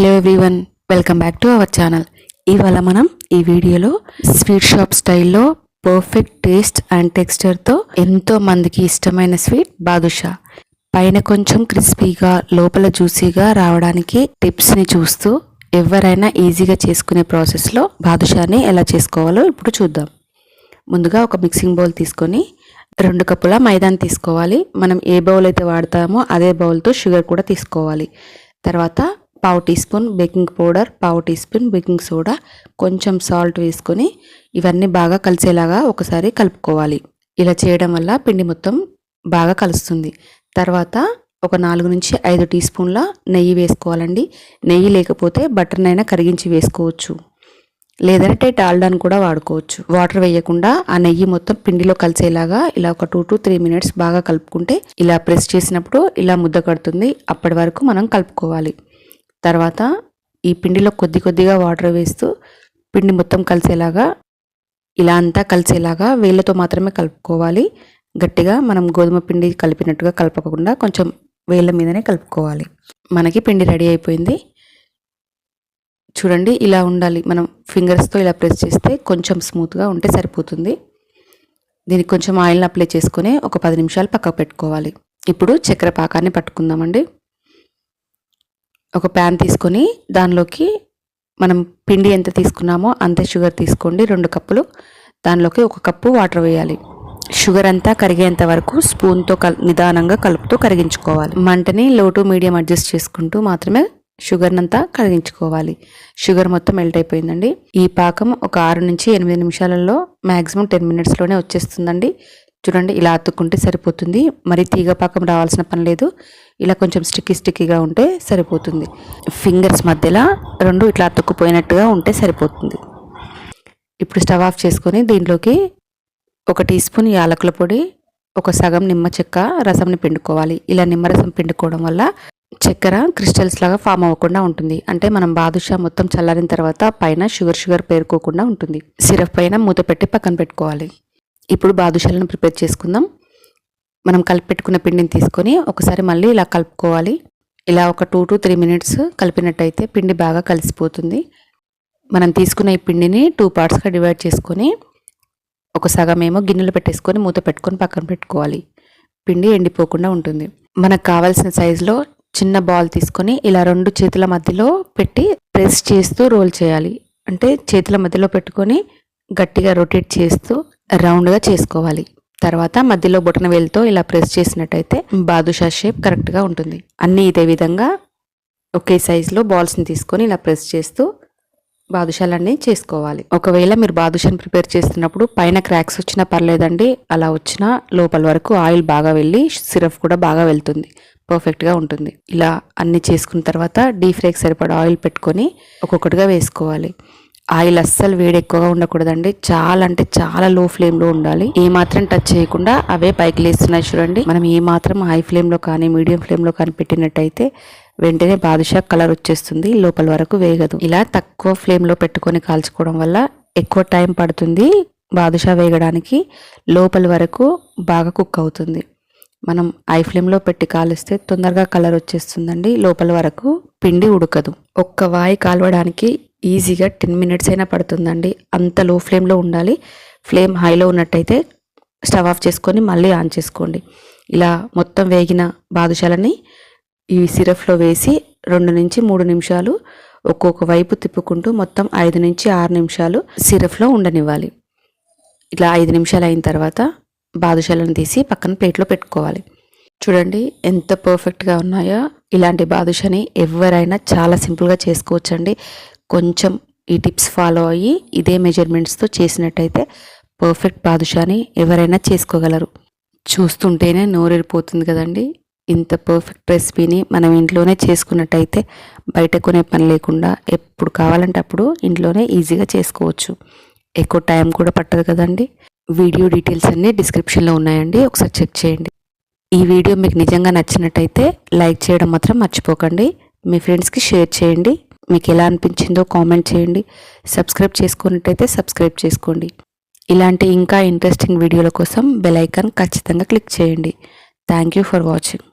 Hello everyone welcome back to our channel. ఇవాళ మనం ఈ వీడియోలో స్వీట్ షాప్ స్టైల్లో పర్ఫెక్ట్ టేస్ట్ అండ్ టెక్స్చర్తో ఎంతో మందికి ఇష్టమైన స్వీట్ బాదుషా. పైన కొంచెం క్రిస్పీగా లోపల జ్యూసీగా రావడానికి టిప్స్ని చూస్తూ ఎవరైనా ఈజీగా చేసుకునే ప్రాసెస్లో బాదుషాని ఎలా చేసుకోవాలో ఇప్పుడు చూద్దాం. ముందుగా ఒక మిక్సింగ్ బౌల్ తీసుకొని రెండు కప్పుల మైదాన్ తీసుకోవాలి. మనం ఏ బౌల్ అయితే వాడతామో అదే బౌల్తో షుగర్ కూడా తీసుకోవాలి. తర్వాత పావు టీ స్పూన్ బేకింగ్ పౌడర్ పావు టీ స్పూన్ బేకింగ్ సోడా కొంచెం సాల్ట్ వేసుకొని ఇవన్నీ బాగా కలిసేలాగా ఒకసారి కలుపుకోవాలి. ఇలా చేయడం వల్ల పిండి మొత్తం బాగా కలుస్తుంది. తర్వాత ఒక నాలుగు నుంచి ఐదు టీ స్పూన్ల నెయ్యి వేసుకోవాలండి. నెయ్యి లేకపోతే బటర్నైనా కరిగించి వేసుకోవచ్చు. లేదంటే డాల్డాని కూడా వాడుకోవచ్చు. వాటర్ వేయకుండా ఆ నెయ్యి మొత్తం పిండిలో కలిసేలాగా ఇలా ఒక టూ టు త్రీ మినిట్స్ బాగా కలుపుకుంటే ఇలా ప్రెస్ చేసినప్పుడు ఇలా ముద్ద కడుతుంది. అప్పటి వరకు మనం కలుపుకోవాలి. తర్వాత ఈ పిండిలో కొద్ది కొద్దిగా వాటర్ వేస్తూ పిండి మొత్తం కలిసేలాగా ఇలా అంతా కలిసేలాగా వేళ్ళతో మాత్రమే కలుపుకోవాలి. గట్టిగా మనం గోధుమ పిండి కలిపినట్టుగా కలపకుండా కొంచెం వేళ్ళ మీదనే కలుపుకోవాలి. మనకి పిండి రెడీ అయిపోయింది. చూడండి ఇలా ఉండాలి. మనం ఫింగర్స్తో ఇలా ప్రెస్ చేస్తే కొంచెం స్మూత్గా ఉంటే సరిపోతుంది. దీనికి కొంచెం ఆయిల్ని అప్లై చేసుకొని ఒక పది నిమిషాలు పక్కకు పెట్టుకోవాలి. ఇప్పుడు చక్కెర పాకాన్ని పట్టుకుందామండి. ఒక ప్యాన్ తీసుకొని దానిలోకి మనం పిండి ఎంత తీసుకున్నామో అంతే షుగర్ తీసుకోండి రెండు కప్పులు. దానిలోకి ఒక కప్పు వాటర్ వేయాలి. షుగర్ అంతా కరిగేంత వరకు స్పూన్తో కల్ నిదానంగా కలుపుతూ కరిగించుకోవాలి. మంటని లో టు మీడియం అడ్జస్ట్ చేసుకుంటూ మాత్రమే షుగర్నంతా కరిగించుకోవాలి. షుగర్ మొత్తం మెల్ట్ అయిపోయిందండి. ఈ పాకం ఒక ఆరు నుంచి ఎనిమిది నిమిషాలలో మ్యాక్సిమం టెన్ మినిట్స్లోనే వచ్చేస్తుందండి. చూడండి ఇలా అతుక్కుంటే సరిపోతుంది. మరి తీగ పాకం రావాల్సిన పని లేదు. ఇలా కొంచెం స్టిక్కీ స్టిక్కీగా ఉంటే సరిపోతుంది. ఫింగర్స్ మధ్యలో రెండు ఇట్లా అతుక్కుపోయినట్టుగా ఉంటే సరిపోతుంది. ఇప్పుడు స్టవ్ ఆఫ్ చేసుకొని దీంట్లోకి ఒక టీ స్పూన్ యాలకుల పొడి ఒక సగం నిమ్మ చెక్క రసంని పిండుకోవాలి. ఇలా నిమ్మరసం పిండుకోవడం వల్ల చక్కెర క్రిస్టల్స్ లాగా ఫామ్ అవ్వకుండా ఉంటుంది. అంటే మనం బాదుషా మొత్తం చల్లారిన తర్వాత పైన షుగర్ షుగర్ పేరుకోకుండా ఉంటుంది. సిరప్ పైన మూత పెట్టి పక్కన పెట్టుకోవాలి. ఇప్పుడు బాదుషాలను ప్రిపేర్ చేసుకుందాం. మనం కలిపి పెట్టుకున్న పిండిని తీసుకొని ఒకసారి మళ్ళీ ఇలా కలుపుకోవాలి. ఇలా ఒక టూ టు త్రీ మినిట్స్ కలిపినట్టయితే పిండి బాగా కలిసిపోతుంది. మనం తీసుకున్న ఈ పిండిని టూ పార్ట్స్గా డివైడ్ చేసుకొని ఒక సగం ఏమో గిన్నెలు పెట్టేసుకొని మూత పెట్టుకొని పక్కన పెట్టుకోవాలి. పిండి ఎండిపోకుండా ఉంటుంది. మనకు కావాల్సిన సైజులో చిన్న బాల్ తీసుకొని ఇలా రెండు చేతుల మధ్యలో పెట్టి ప్రెస్ చేస్తూ రోల్ చేయాలి. అంటే చేతుల మధ్యలో పెట్టుకొని గట్టిగా రొటేట్ చేస్తూ రౌండ్గా చేసుకోవాలి. తర్వాత మధ్యలో బొటన వేలుతో ఇలా ప్రెస్ చేసినట్టయితే బాదుషా షేప్ కరెక్ట్గా ఉంటుంది. అన్నీ ఇదే విధంగా ఒకే సైజులో బాల్స్ని తీసుకొని ఇలా ప్రెస్ చేస్తూ బాదుషాలన్నీ చేసుకోవాలి. ఒకవేళ మీరు బాదుషాని ప్రిపేర్ చేస్తున్నప్పుడు పైన క్రాక్స్ వచ్చినా పర్లేదండి అలా వచ్చినా లోపల వరకు ఆయిల్ బాగా వెళ్ళి సిరప్ కూడా బాగా వెళ్తుంది. పర్ఫెక్ట్గా ఉంటుంది. ఇలా అన్ని చేసుకున్న తర్వాత డీప్ ఫ్రైకి సరిపడా ఆయిల్ పెట్టుకొని ఒక్కొక్కటిగా వేసుకోవాలి. ఆయిల్ అస్సలు వేడి ఎక్కువగా ఉండకూడదండి. చాలా అంటే చాలా లో ఫ్లేమ్లో ఉండాలి. ఏ మాత్రం టచ్ చేయకుండా అవే పైకి లేస్తున్నాయి చూడండి. మనం ఏ మాత్రం హై ఫ్లేమ్లో కానీ మీడియం ఫ్లేమ్లో కానీ పెట్టినట్టయితే వెంటనే బాదుషా కలర్ వచ్చేస్తుంది. లోపల వరకు వేగదు. ఇలా తక్కువ ఫ్లేమ్లో పెట్టుకొని కాల్చుకోవడం వల్ల ఎక్కువ టైం పడుతుంది బాదుషా వేగడానికి. లోపల వరకు బాగా కుక్ అవుతుంది. మనం ఐ ఫ్లేమ్లో పెట్టి కాలిస్తే తొందరగా కలర్ వచ్చేస్తుందండి. లోపల వరకు పిండి ఉడకదు. ఒక్క వాయి కాలవడానికి ఈజీగా టెన్ మినిట్స్ అయినా పడుతుందండి. అంత లో ఫ్లేమ్లో ఉండాలి. ఫ్లేమ్ హైలో ఉన్నట్టయితే స్టవ్ ఆఫ్ చేసుకొని మళ్ళీ ఆన్ చేసుకోండి. ఇలా మొత్తం వేగిన బాదుషాలని ఈ సిరప్లో వేసి రెండు నుంచి మూడు నిమిషాలు ఒక్కొక్క వైపు తిప్పుకుంటూ మొత్తం ఐదు నుంచి ఆరు నిమిషాలు సిరప్లో ఉండనివ్వాలి. ఇట్లా ఐదు నిమిషాలు అయిన తర్వాత బాదుషాలను తీసి పక్కన ప్లేట్లో పెట్టుకోవాలి. చూడండి ఎంత పర్ఫెక్ట్గా ఉన్నాయో. ఇలాంటి బాదుషాని ఎవరైనా చాలా సింపుల్గా చేసుకోవచ్చండి. కొంచెం ఈ టిప్స్ ఫాలో అయ్యి ఇదే మెజర్మెంట్స్తో చేసినట్టయితే పర్ఫెక్ట్ బాదుషాని ఎవరైనా చేసుకోగలరు. చూస్తుంటేనే నోరెరిపోతుంది కదండి. ఇంత పర్ఫెక్ట్ రెసిపీని మనం ఇంట్లోనే చేసుకున్నట్టయితే బయట కొనే పని లేకుండా ఎప్పుడు కావాలంటే అప్పుడు ఇంట్లోనే ఈజీగా చేసుకోవచ్చు. ఎక్కువ టైం కూడా పట్టదు కదండి. వీడియో డీటెయిల్స్ అన్నీ డిస్క్రిప్షన్లో ఉన్నాయండి. ఒకసారి చెక్ చేయండి. ఈ వీడియో మీకు నిజంగా నచ్చినట్టయితే లైక్ చేయడం మాత్రం మర్చిపోకండి. మీ ఫ్రెండ్స్కి షేర్ చేయండి. మీకు ఎలా అనిపించిందో కామెంట్ చేయండి. సబ్స్క్రైబ్ చేసుకున్నట్టయితే సబ్స్క్రైబ్ చేసుకోండి. ఇలాంటి ఇంకా ఇంట్రెస్టింగ్ వీడియోల కోసం బెల్ ఐకాన్ ఖచ్చితంగా క్లిక్ చేయండి. Thank you for watching.